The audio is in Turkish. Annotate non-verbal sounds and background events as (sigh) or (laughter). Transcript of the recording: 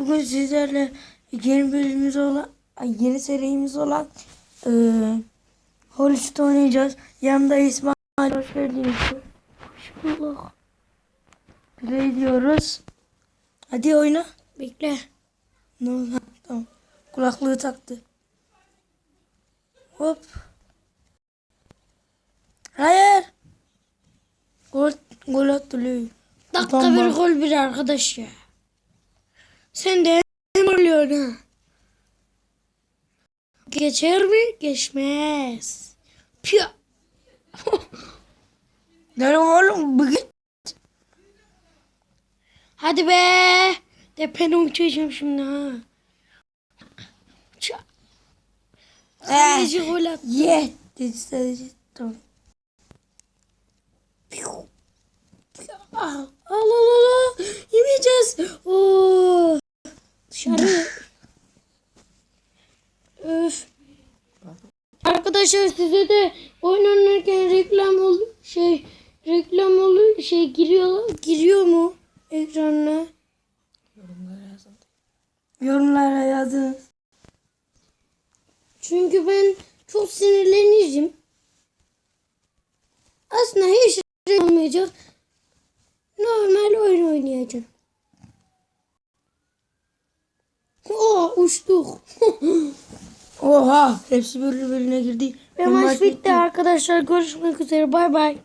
Bugün sizlerle yeni bölümümüz olan, yeni serimiz olan eee Holis'te oynayacağız. Yanımda İsmail. Hoş geldiniz. Hoş bulduk. Play diyoruz. Hadi oyna. Bekle. Ne oldu? Tamam. Kulaklığı taktı. Hop. Hayır. Gol, gol attı. Dakika Utanma. bir gol bir arkadaş ya. Sen de hem oluyorsun ha. Geçer mi? Geçmez. Pya. (laughs) Derim oğlum bugün. Hadi be. Tepene uçacağım şimdi ha. Ça. Kaleci gol attı. Ye. Dedi sadece. Tamam. Ah, Al al al al. Yemeyeceğiz. Oo. Öf. Arkadaşlar size de oyun oynarken reklam ol şey reklam oluyor şey giriyor giriyor mu ekranına? Yorumlara yazın. Çünkü ben çok sinirleneceğim. Aslında hiç şey olmayacak. Normal oyun oynayacağım. Oh uçtuk. (laughs) Oha. Hepsi birbirine girdi. Ve maç bitti arkadaşlar. Görüşmek üzere. Bay bay.